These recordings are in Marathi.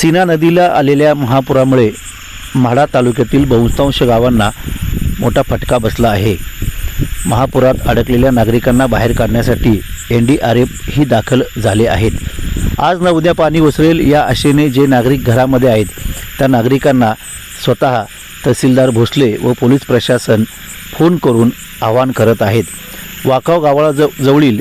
सीना नदीला आलेल्या महापुरामुळे म्हाडा तालुक्यातील बहुतांश गावांना मोठा फटका बसला आहे. महापुरात अडकलेल्या नागरिकांना बाहेर काढण्यासाठी एन डी आर एफ ही दाखल झाले आहेत. आज न उद्या पाणी ओसरेल या आशेने जे नागरिक घरामध्ये आहेत त्या नागरिकांना स्वतः तहसीलदार भोसले व पोलीस प्रशासन फोन करून आवाहन करत आहेत. वाकाव गावाला ज जवळील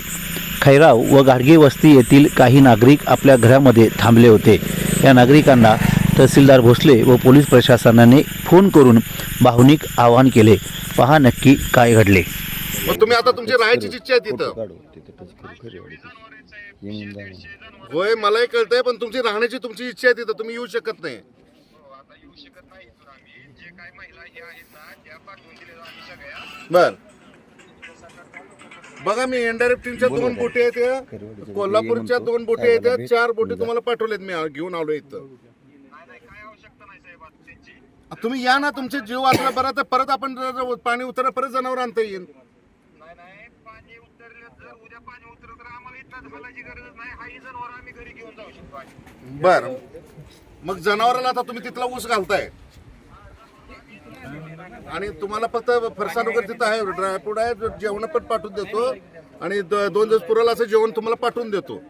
खैराव व गाडगे वस्ती येथील काही नागरिक आपल्या घरामध्ये थांबले होते. या नागरिकांना तहसीलदार भोसले व पोलीस प्रशासनाने फोन करून भावनिक आवाहन केले. पहा नक्की काय घडले. मग तुम्ही आता तुमची राहायची इच्छा आहे तिथं. होय मलाही कळतंय पण तुमची राहण्याची तुमची इच्छा आहे तिथं. तुम्ही येऊ शकत नाही. बर. बघा मी एनडीआरएफ टीमच्या दोन बोटी आहेत या. कोल्हापूरच्या दोन बोटी आहेत या. चार बोटी तुम्हाला पाठवल्यात मी घेऊन आलो इथं. तुम्ही या ना तुमचे जीव वाचला बरं तर परत आपण पाणी उतरलं परत जनावर आणता येईल. नाही नाही पाणी उतरलं जर उद्या पाणी उतरलं तर आम्हाला इथं घालायची गरज नाही. हाही जनावर आम्ही घरी घेऊन जाऊ शकतो. आणि. बर. मग जनावराला आता तुम्ही तिथला ऊस घालताय. आणि तुम्हाला फक्त फरसाण वगैरे तिथं आहे ड्रायफ्रूट आहे जेवण पण पाठवून देतो. आणि द- दोन दिवस पुरेल असं जेवण तुम्हाला पाठवून देतो.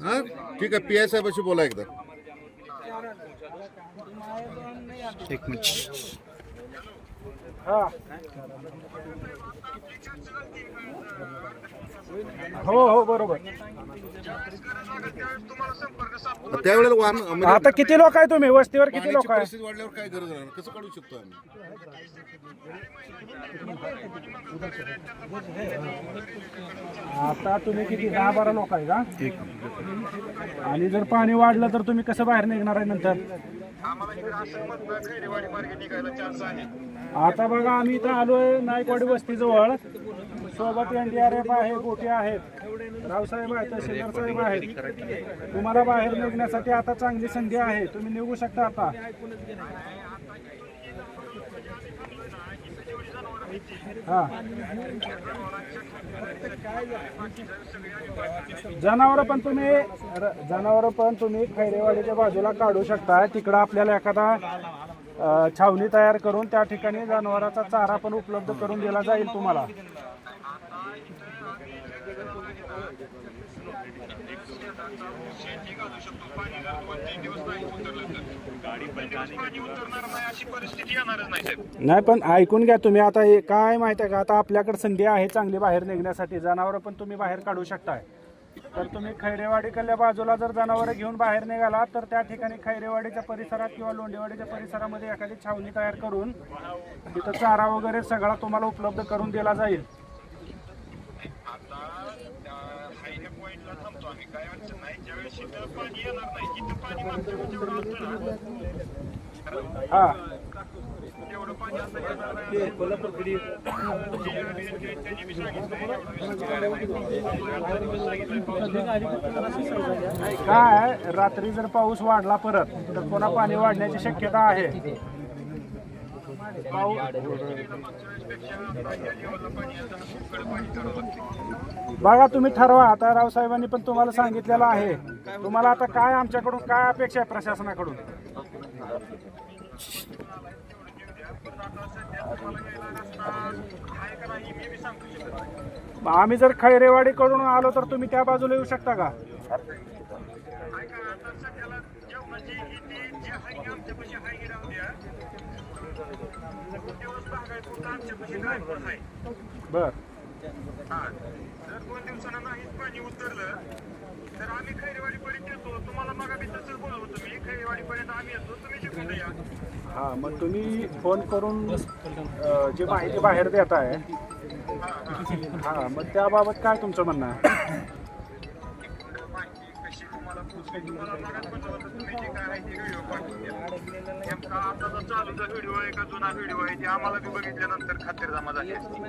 हा? ठीक आहे पी आय साहेबाशी बोला एकदा. हो हो बरोबर. त्यावेळेला वाहन म्हणजे आता किती लोक आहे तुम्ही? वस्तीवर किती लोक आहे परिस्थिती वाढल्यावर काय गरज राहणार? कसं काढू शकतो आम्ही? आता तुम्ही किती? दहा बारा लोक आहे का? आणि जर पाणी वाढलं तर तुम्ही कसं बाहेर निघणार आहे नंतर? आम्हाला इकडे खैरेवाडी मार्गे निघायला चान्स आहे. आता बघा आम्ही इथं आलोय नायकवाडी वस्तीजवळ. सोबत एनडीआरएफ आहे गोटे आहेत. रावसाहेब आहेत तहसीलदार साहेब आहेत. तुम्हाला बाहेर निघण्यासाठी आता चांगली संधी आहे. तुम्ही निघू शकता आता. जनावर पण तुम्ही जनावर पण तुम्ही खैरेवाडीच्या बाजूला काढू शकता. तिकडं आपल्याला एखादा छावणी तयार करून त्या ठिकाणी जनावराचा चारा पण उपलब्ध करून दिला जाईल तुम्हाला. पाणी उतरणार नाही अशी परिस्थिती येणारच नाही साहेब नाही पण ऐकून घ्या तुम्ही. आता हे काय माहीत आहे का? आता आपल्याकडे संधी आहे चांगली बाहेर निघण्यासाठी. जनावरं पण तुम्ही बाहेर काढू शकताय. तर तुम्ही खैरेवाडीकडल्या बाजूला जर जनावरं घेऊन बाहेर निघाला तर त्या ठिकाणी खैरेवाडीच्या परिसरात किंवा लोंडेवाडीच्या परिसरामध्ये एखादी छावणी तयार करून तिथं चारा वगैरे सगळा तुम्हाला उपलब्ध करून दिला जाईल. आता हायवे पॉईंटला थांबतो आम्ही काय अडचण नाही ज्यावेळेस इथं पाणी येणार नाही जिथं पाणी मागच्या वेळेस जेवढं असतं ना तेवढं पाणी आता येणार नाही त्यांनी सांगितलं काय रात्री जर पाऊस वाढला परत तर पुन्हा पाणी वाढण्याची शक्यता आहे बघा तुम्ही ठरवा. आता रावसाहेबांनी पण तुम्हाला सांगितलेलं आहे. तुम्हाला आता काय आमच्याकडून काय अपेक्षा आहे प्रशासनाकडून? आम्ही जर खैरेवाडीकडून आलो तर तुम्ही त्या बाजूला येऊ शकता का? बर. हा जर दोन दिवसानं नाहीच पाणी उतरलं तर आम्ही खैरेवाडीपर्यंत येतो. तुम्हाला मग आम्ही तसंच बोललो होतो मी. खैरेवाडीपर्यंत आम्ही येतो. तुम्ही शिकून या. हा मग तुम्ही फोन करून जी माहिती बाहेर देत आहे हा मग त्याबाबत काय तुमचं म्हणणं आहे? नेमका आताचा चालूचा व्हिडिओ आहे का जुना व्हिडिओ आहे ते आम्हाला बी बघितल्यानंतर खात्रीजमा झाली असती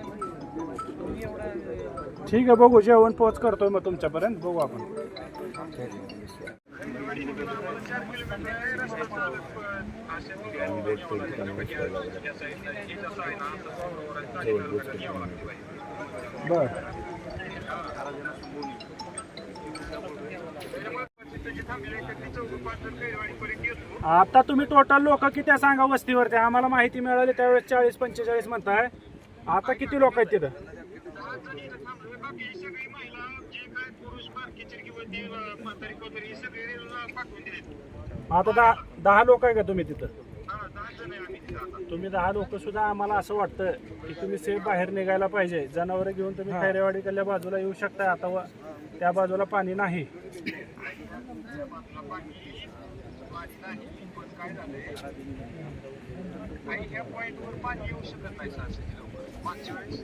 ठीक आहे बघू जेवण पोच करतोय मग तुमच्यापर्यंत. बघू आपण. बर. आता तुम्ही टोटल लोक किती सांगा वस्तीवरती? आम्हाला माहिती मिळाली त्यावेळेस चाळीस पंचेचाळीस म्हणताय. आता किती लोक आहेत तिथं? आता दहा दहा लोक आहे का तुम्ही तिथं? हा तुम्ही दहा लोक सुद्धा आम्हाला असं वाटतं की तुम्ही सेफ बाहेर निघायला पाहिजे. जनावरं घेऊन तुम्ही खैरेवाडीकडल्या बाजूला येऊ शकता आता त्या बाजूला पाणी नाही. पाणी नाही पण काय झालंय काही ह्या पॉईंटवर पाणी येऊ शकत नाही सहाशे लवकर मागच्या वेळेस.